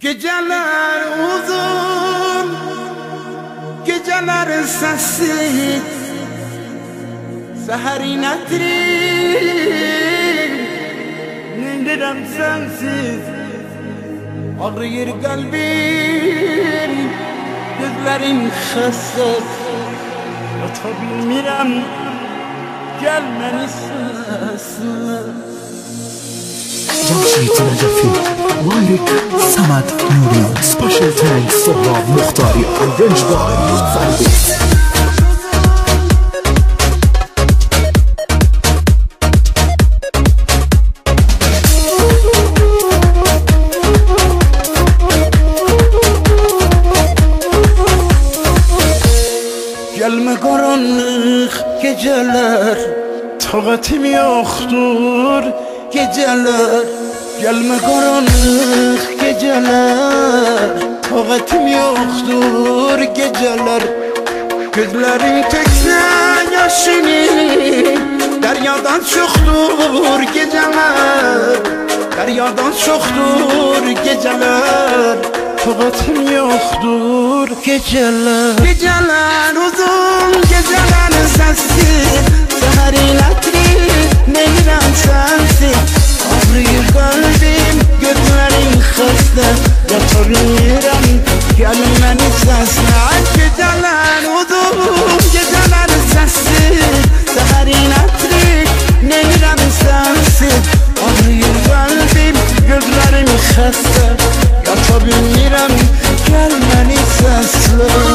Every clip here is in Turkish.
Geceler uzun Geceler sessiz. Seherin etri Neylerim sensiz. Ağrıyor kalbim Gözlerim xəstə Yata bilmirəm Gəlməni səslə جمشید نجفی لایریک سمد نوریان سپیشل تانک سهراب مختاری. ارنج بای فردیس Gelme karanlık geceler Takatim yoktur geceler Gelme karanlık geceler. Takatim yoktur geceler. Gözlerin tekse yaşını Deryadan çoktur geceler. Deryadan çoktur geceler. Takatim yoktur geceler. Geceler uzun geceler sessiz Seherin etri neyrem sensiz xəstə Yata bilmirəm gəl səslə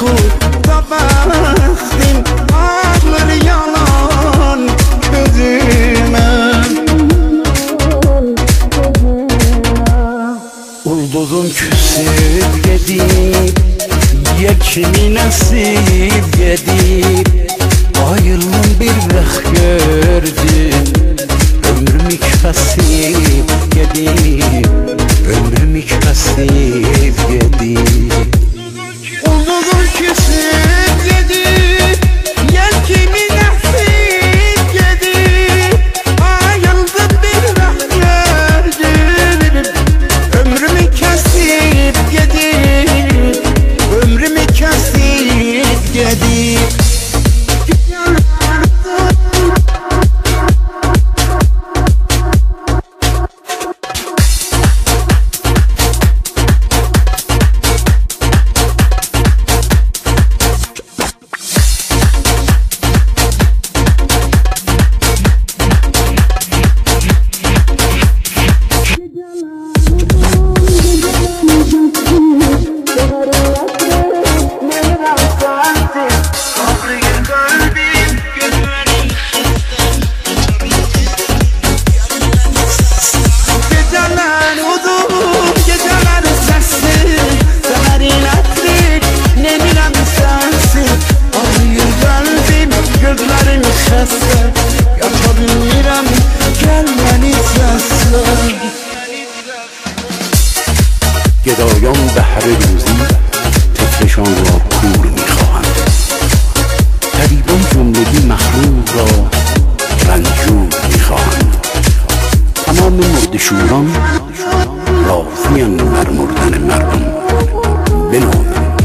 Gördüm yuxuda baxdım Ağlar yalan gözümə Ulduzun küsüb gedib Yer kimi nəsib روزی طفلشان را کور می‌خواهند طبیبان جملگی مخلوق را رنجور می‌خواهند تمام مردشوران راضیان بر مردن مردم. بنازن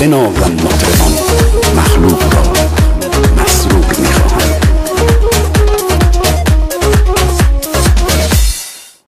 بنازن مطربان مخلوق را